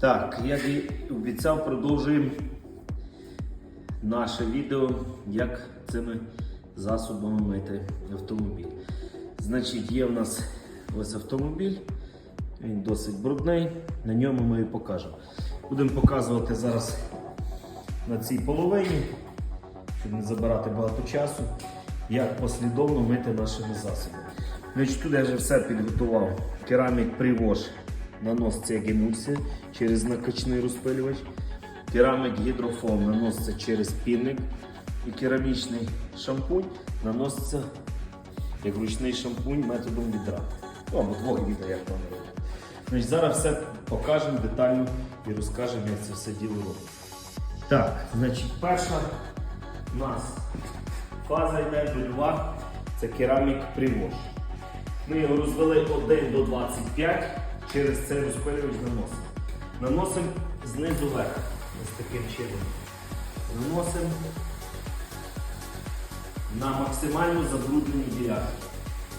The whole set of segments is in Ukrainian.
Так, як і обіцяв, продовжуємо наше відео, як цими засобами мити автомобіль. Значить, є в нас ось автомобіль, він досить брудний, на ньому ми і покажемо. Будемо показувати зараз на цій половині, щоб не забирати багато часу, як послідовно мити нашими засобами. Значить, тут я вже все підготував. Керамік привош наноситься як емульсія через накачний розпилювач. Керамік гідрофон наноситься через пінник. І керамічний шампунь наноситься як ручний шампунь методом відра. Ну, або двох відра, як вони роблять. Зараз все покажемо детально і розкажемо, як це все діло робиться. Так, значить, перша у нас фаза йде дольова, це керамік привош. Ми його розвели 1 до 25 через цей розпилювач наносимо. Наносимо знизу вверх. Ось таким чином. Наносимо на максимально забруднені ділянки.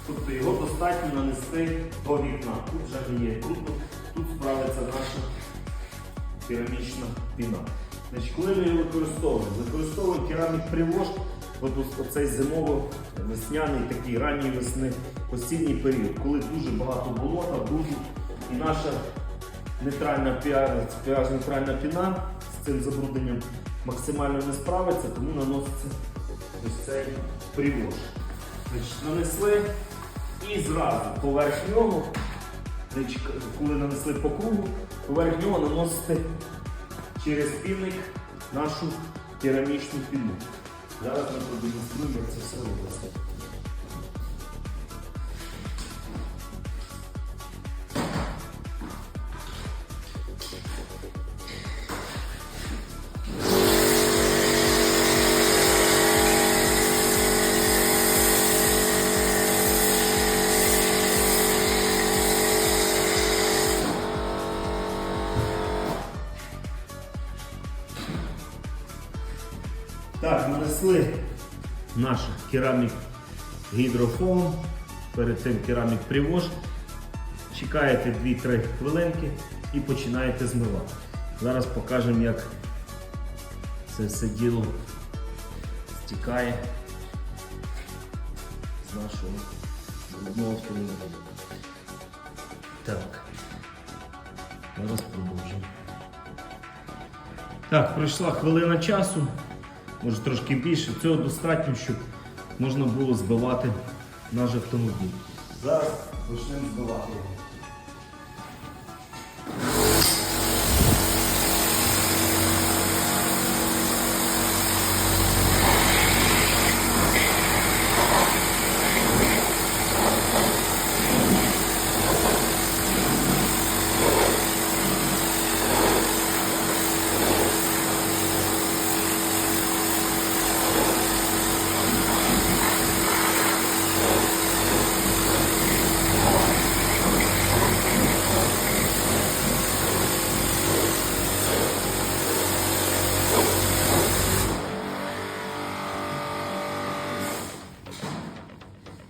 Тобто його достатньо нанести до вікна. Тут вже не є брудно, тут справиться наша керамічна піна. Значить, коли ми його використовуємо? Використовуємо керамік привоз, от оцей зимово-весняний такий ранній весни, осінній період, коли дуже багато болота, і наша нейтральна піар, нейтральна піна з цим забрудненням максимально не справиться, тому наноситься ось цей привоз. Значить, нанесли і зразу поверх нього, коли нанесли по кругу, поверх нього наносите через півник нашу керамічну піну. Зараз ми продемонструємо, як це все робиться. Так, нанесли наш керамік гідрофон, перед цим керамік привоз. Чекаєте 2-3 хвилинки і починаєте змивати. Зараз покажемо, як це все діло стікає з нашого брудного автомобіля. Так, зараз продовжимо. Так, пройшла хвилина часу, може трошки більше. Цього достатньо, щоб можна було збивати наш автомобіль. Зараз почнемо збивати.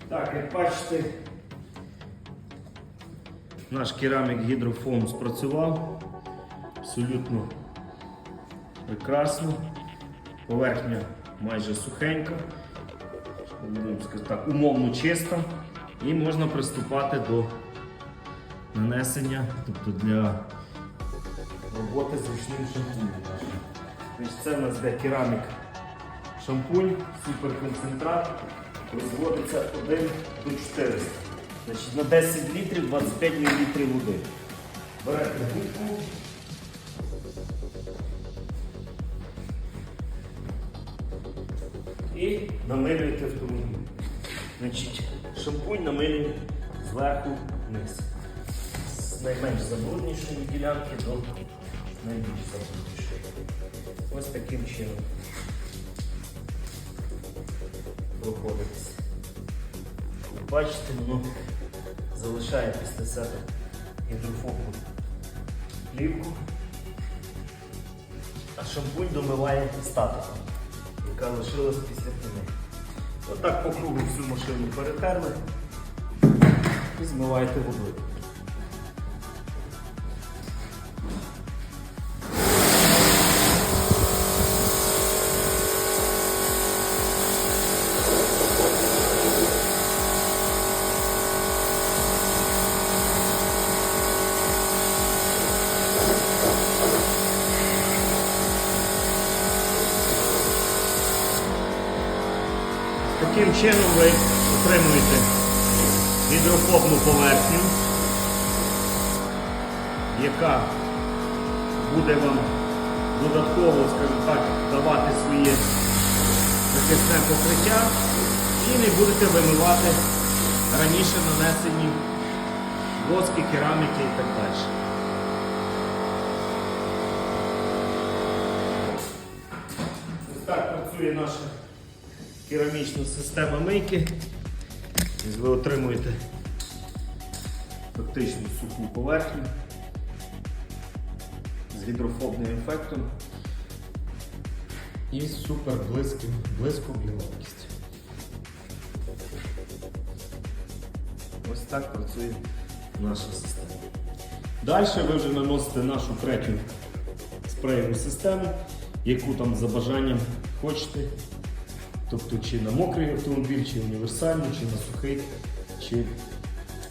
Так, як бачите, наш керамік гідрофон спрацював абсолютно прекрасно. Поверхня майже сухенька, будемо сказати так, умовно чиста. І можна приступати до нанесення, тобто для роботи з ручним шампунем. Це в нас де керамік шампунь, суперконцентрат розводиться 1 до 400. Значить, на 10 літрів 25 мл води. Берете губку. І намилюєте автомобіль. Значить, шампунь намилюємо зверху вниз. З найменш забруднішої ділянки до найбільш забруднішої. Ось таким чином проходитися. Бачите, воно залишає після себе гідрофобну плівку, а шампунь домиває статиком, яка лишилась після піни. Отак по кругу всю машину перетерли і змиваєте водою. Таким чином ви отримуєте гідрофобну поверхню, яка буде вам додатково, скажімо так, давати своє захисне покриття і не будете вимивати раніше нанесені доски, кераміки і так далі. Так працює наша керамічна система мийки. Ви отримуєте фактично суху поверхню з гідрофобним ефектом і супер блиском і легкістю. Ось так працює наша система. Далі ви вже наносите нашу третю спреєву систему, яку там за бажанням хочете. Тобто чи на мокрий автомобіль, чи універсальний, чи на сухий, чи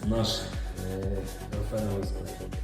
наш е, графеновий спрей.